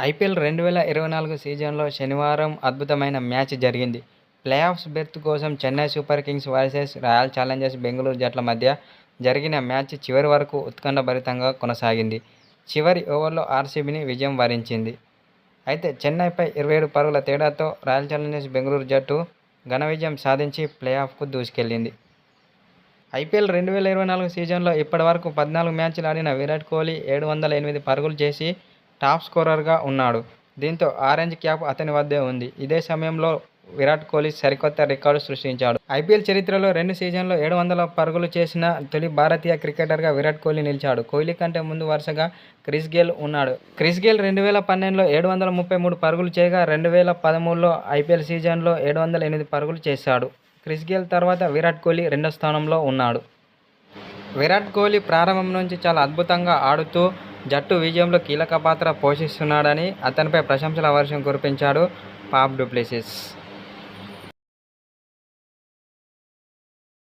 IPL రెండు వేల ఇరవై నాలుగు సీజన్లో శనివారం అద్భుతమైన మ్యాచ్ జరిగింది. ప్లేఆఫ్స్ బెర్త్ కోసం Chennai Super Kings versus Royal Challengers Bengaluru జట్ల మధ్య జరిగిన మ్యాచ్ చివరి వరకు ఉత్కంఠభరితంగా కొనసాగింది. చివరి ఓవర్లో ఆర్సీబీని విజయం వరించింది. అయితే చెన్నైపై ఇరవై ఏడు పరుగుల తేడాతో రాయల్ ఛాలెంజర్స్ బెంగళూరు జట్టు ఘన విజయం సాధించి ప్లేఆఫ్కు దూసుకెళ్ళింది ఐపీఎల్ రెండు వేల ఇరవై నాలుగు సీజన్లో ఇప్పటి వరకు పద్నాలుగు మ్యాచ్లు ఆడిన విరాట్ కోహ్లీ ఏడు వందల ఎనిమిది పరుగులు చేసి టాప్ స్కోరర్గా ఉన్నాడు. దీంతో ఆరెంజ్ క్యాప్ అతని వద్దే ఉంది. ఇదే సమయంలో విరాట్ కోహ్లీ సరికొత్త రికార్డు సృష్టించాడు. ఐపీఎల్ చరిత్రలో రెండు సీజన్లో ఏడు వందల పరుగులు చేసిన తొలి భారతీయ క్రికెటర్గా విరాట్ కోహ్లీ నిలిచాడు. కోహ్లీ కంటే ముందు వరుసగా క్రిస్ గేల్ ఉన్నాడు. క్రిస్ గేల్ రెండు వేల పన్నెండులో ఏడు వందల ముప్పై మూడు పరుగులు చేయగా రెండు వేల పదమూడులో ఐపీఎల్ సీజన్లో ఏడు వందల ఎనిమిది పరుగులు చేశాడు. క్రిస్ గేల్ తర్వాత విరాట్ కోహ్లీ రెండో స్థానంలో ఉన్నాడు. విరాట్ కోహ్లీ ప్రారంభం నుంచి చాలా అద్భుతంగా ఆడుతూ జట్టు విజయంలో కీలక పాత్ర పోషిస్తున్నాడని అతనిపై ప్రశంసల వర్షం కురిపించాడు పాప్ డూప్లెసిస్